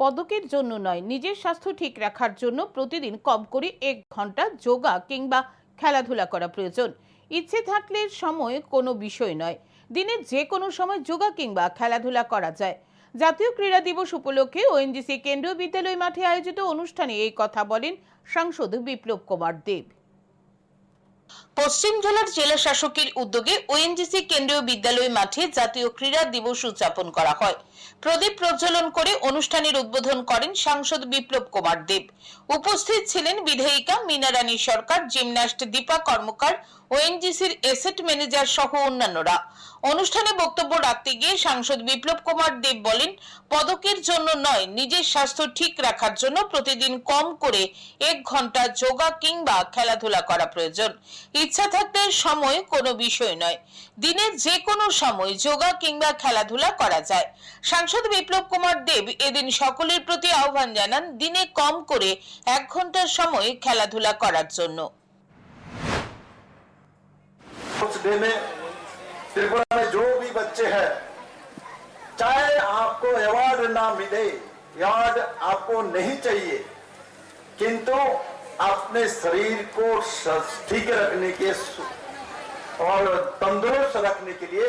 পদকের জন্য নয়, নিজের স্বাস্থ্য ঠিক রাখার জন্য প্রতিদিন কম করে এক ঘণ্টা যোগা কিংবা খেলাধুলা করা প্রয়োজন। ইচ্ছে থাকলে সময় কোনো বিষয় নয়। দিনের যে কোনো সময় যোগা কিংবা খেলাধুলা করা যায়। জাতীয় ক্রীড়া দিবস উপলক্ষে ওএনজিসি কেন্দ্রীয় বিদ্যালয় মাঠে আয়োজিত অনুষ্ঠানে এই কথা বলেন সাংসদ বিপ্লব কুমার দেব। পশ্চিম জেলার জেলা শাসকের উদ্যোগে ওএনজিসি কেন্দ্রীয় বিদ্যালয় মাঠে জাতীয় ক্রীড়া দিবস উদযাপন করা হয়। প্রদীপ প্রজ্বলন করে অনুষ্ঠানের উদ্বোধন করেন সাংসদ বিপ্লব কুমার দেব। উপস্থিত ছিলেন বিধায়িকা মীনা রানী সরকার, জিমন্যাস্ট দীপা কর্মকার ওএনজিসির এসেট ম্যানেজার সহ অন্যান্যরা। অনুষ্ঠানে বক্তব্য রাখতে গিয়ে সাংসদ বিপ্লব কুমার দেব বলেন, পদকের জন্য নয়, নিজের স্বাস্থ্য ঠিক রাখার জন্য প্রতিদিন কম করে এক ঘণ্টা যোগা কিংবা খেলাধুলা করা প্রয়োজন। ইচ্ছা থাকতে সময় কোনো বিষয় নয় দিনের যে কোনো সময় যোগা কিংবা খেলাধুলা করা যায় সাংসদ বিপ্লব কুমার দেব এদিন সকলের প্রতি আহ্বান জানান দিনে কম করে এক ঘন্টার সময় খেলাধুলা করার জন্য उस डे में त्रिपुरा में जो भी बच्चे हैं चाहे आपको अवार्ड ना मिले अवार्ड आपको नहीं चाहिए किंतु अपने शरीर को ठीक रखने के और तंदुरुस्त रखने के लिए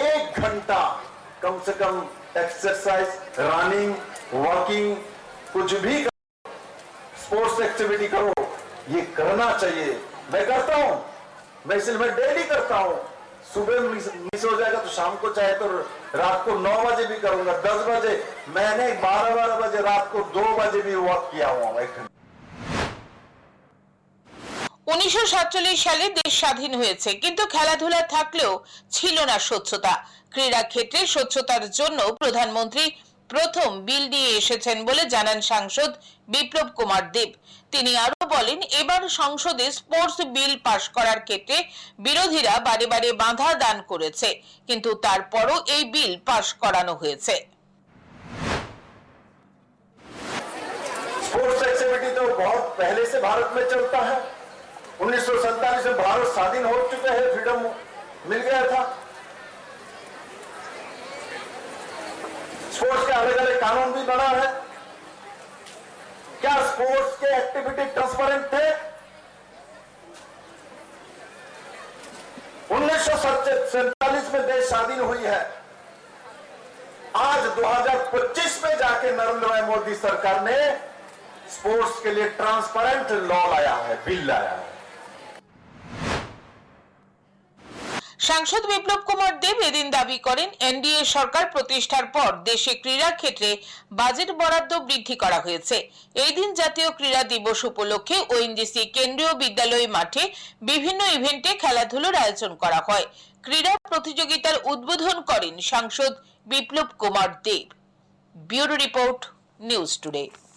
एक घंटा कम से कम एक्सरसाइज रनिंग वॉकिंग कुछ भी करो, स्पोर्ट्स एक्टिविटी करो। ये करना चाहिए। मैं करता हूँ। मैं इसलिए मैं डेली करता हूँ। सुबह मिस, हो जाएगा तो शाम को चाहे तो रात को नौ बजे भी करूँगा। दस बजे। मैंने बारह बारह बजे रात को दो बजे भी वॉक किया हुआ एक घंटा। উনিশশো সালে দেশ স্বাধীন হয়েছে কিন্তু খেলাধুলা থাকলেও ছিল না স্বচ্ছতা ক্রীড়া ক্ষেত্রে স্বচ্ছতার জন্য প্রধানমন্ত্রী প্রথম বিল নিয়ে এসেছেন বলে জানান সাংসদ বিপ্লব কুমার দেব তিনি আরো বলেন এবার সংসদে স্পোর্টস বিল পাশ করার ক্ষেত্রে বিরোধীরা বারে বারে বাধা দান করেছে কিন্তু তারপরও এই বিল পাশ করানো হয়েছে स्पोर्ट्स एक्टिविटी तो बहुत पहले से भारत में चलता है उन्नीस सौ सैंतालीस में भारत स्वाधीन हो चुके हैं फ्रीडम मिल गया था। स्पोर्ट्स के अलग अलग कानून भी बना है। क्या स्पोर्ट्स के एक्टिविटी ट्रांसपेरेंट थे? उन्नीस में देश स्वाधीन हुई है। आज 2025 में जाके नरेंद्र भाई मोदी सरकार ने स्पोर्ट्स के लिए ट्रांसपेरेंट लॉ लाया है बिल लाया है। সাংসদ বিপ্লব কুমার দেব এদিন দাবি করেন, এনডিএ সরকার প্রতিষ্ঠার পর দেশে ক্রীড়া ক্ষেত্রে বাজেট বরাদ্দ বৃদ্ধি করা হয়েছে। এই দিন জাতীয় ক্রীড়া দিবস উপলক্ষে ওএনজিসি কেন্দ্রীয় বিদ্যালয় মাঠে বিভিন্ন ইভেন্টে খেলাধুলোর আয়োজন করা হয়। ক্রীড়া প্রতিযোগিতার উদ্বোধন করেন সাংসদ Biplab Kumar Deb. Bureau report, news today.